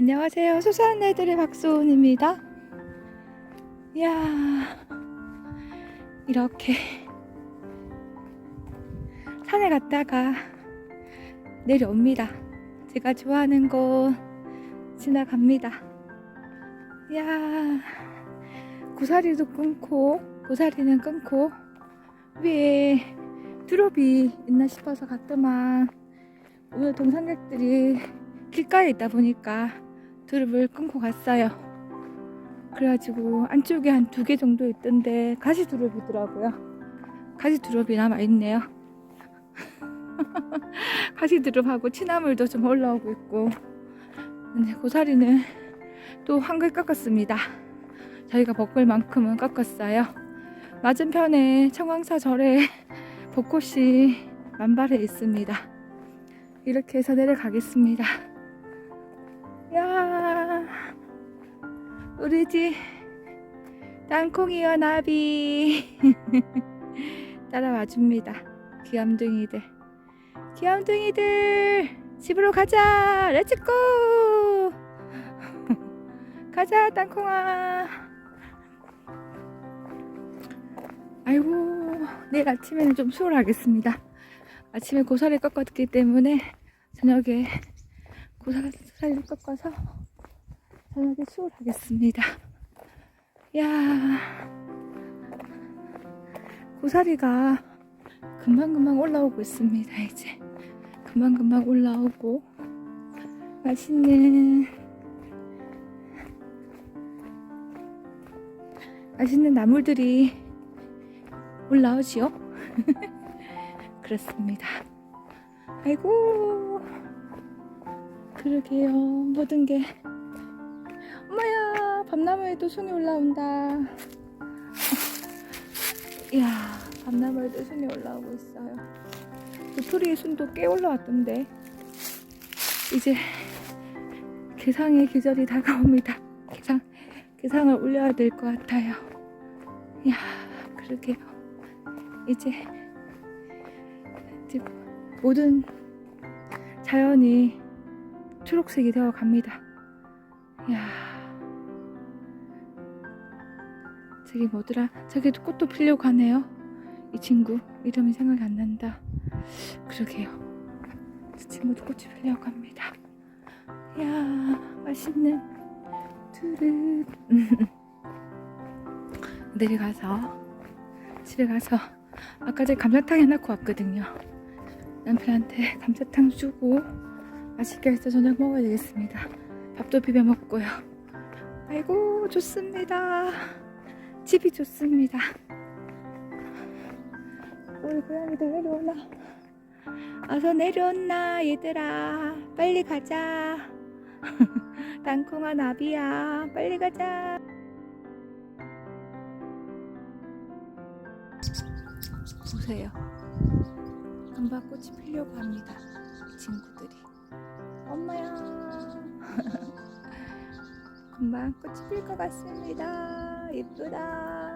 안녕하세요. 소소한 애들의 박소은입니다. 이야, 이렇게 산에 갔다가 내려옵니다. 제가 좋아하는 곳 지나갑니다. 이야, 고사리도 끊고, 고사리는 끊고, 위에 드롭이 있나 싶어서 갔더만, 오늘 동상객들이 길가에 있다 보니까 드롭을 끊고 갔어요. 그래가지고 안쪽에 한 두 개 정도 있던데 가시 드롭이더라고요. 가시 드롭이 남아 있네요. 가시 드롭하고 취나물도 좀 올라오고 있고, 근데 고사리는 또 한글 깎았습니다. 저희가 먹을 만큼은 깎았어요. 맞은편에 청왕사 절에 벚꽃이 만발해 있습니다. 이렇게 해서 내려가겠습니다. 야, 우리 집 땅콩이와 나비 따라와 줍니다. 귀염둥이들, 귀염둥이들 집으로 가자. 렛츠고! 가자, 땅콩아. 아이고, 내일 아침에는 좀 수월하겠습니다. 아침에 고사리 꺾었기 때문에 저녁에 고사리를 꺾어서 저녁에 수월하겠습니다. 야 고사리가 금방금방 올라오고 있습니다. 이제 금방금방 올라오고 맛있는 맛있는 나물들이 올라오지요. 그렇습니다. 아이고 그러게요. 모든 게. 엄마야 밤나무에도 손이 올라온다. 이야 밤나무에도 손이 올라오고 있어요. 도토리의 손도 꽤 올라왔던데. 이제 개상의 계절이 다가옵니다. 개상 개상을 올려야 될 것 같아요. 이야 그러게요. 이제 이제 모든 자연이 초록색이 되어 갑니다. 이야. 저기 뭐더라? 저기도 꽃도 피려고 하네요. 이 친구 이름이 생각이 안 난다. 그러게요. 저 친구도 꽃이 피려고 합니다. 이야, 맛있는 두릅. 내려가서 집에 가서 아까 전에 감자탕 해놓고 왔거든요. 남편한테 감자탕 주고 맛있게 해서 저녁 먹어야 되겠습니다. 밥도 비벼 먹고요. 아이고 좋습니다. 집이 좋습니다. 우리 고양이들 내려오나? 어서 내려온나 얘들아 빨리 가자. 땅콩아 나비야 빨리 가자. 보세요. 금방꽃이 피려고 합니다. 친구들이. 엄마야. 금방 꽃이 필 것 같습니다. 예쁘다.